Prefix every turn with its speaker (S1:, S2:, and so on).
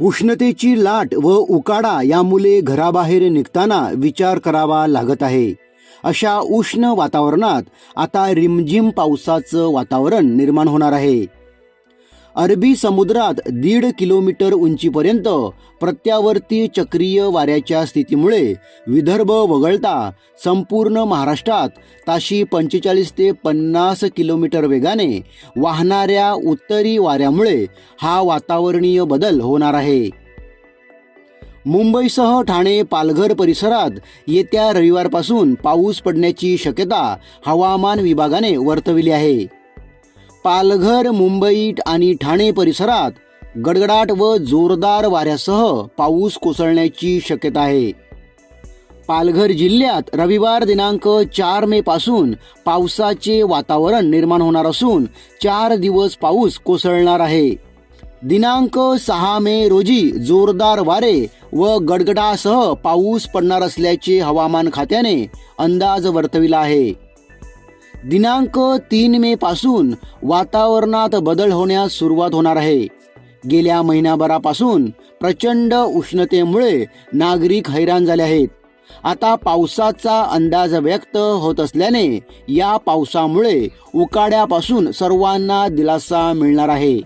S1: उष्णतेची लाट व उकाडा यामुळे घराबाहेर निघताना विचार करावा लागत आहे. अशा उष्ण वातावरणात आता रिमझिम पावसाचं वातावरण निर्माण होणार आहे. अरबी समुद्रात दीड किलोमीटर उंचीपर्यंत प्रत्यावर्ती चक्रीय वाऱ्याच्या स्थितीमुळे विदर्भ वगळता संपूर्ण महाराष्ट्रात ताशी पंचेचाळीस ते पन्नास किलोमीटर वेगाने वाहणाऱ्या उत्तरी वाऱ्यामुळे हा वातावरणीय बदल होणार आहे. मुंबईसह ठाणे पालघर परिसरात येत्या रविवारपासून पाऊस पडण्याची शक्यता हवामान विभागाने वर्तविली आहे. पालघर मुंबई आणि ठाणे परिसरात गडगडाट व जोरदार वाऱ्यासह पाऊस कोसळण्याची शक्यता आहे. पालघर जिल्ह्यात रविवार दिनांक चार मे पासून पावसाचे वातावरण निर्माण होणार असून चार दिवस पाऊस कोसळणार आहे. दिनांक सहा मे रोजी जोरदार वारे व गडगडासह पाऊस पडणार असल्याचे हवामान खात्याने अंदाज वर्तविला आहे. दिनांक तीन मे पासून वातावरणात बदल होण्यास सुरुवात होणार आहे. गेल्या महिनाभरापासून प्रचंड उष्णतेमुळे नागरिक हैराण झाले आहेत. आता पावसाचा अंदाज व्यक्त होत असल्याने या पावसामुळे उकाड्यापासून सर्वांना दिलासा मिळणार आहे.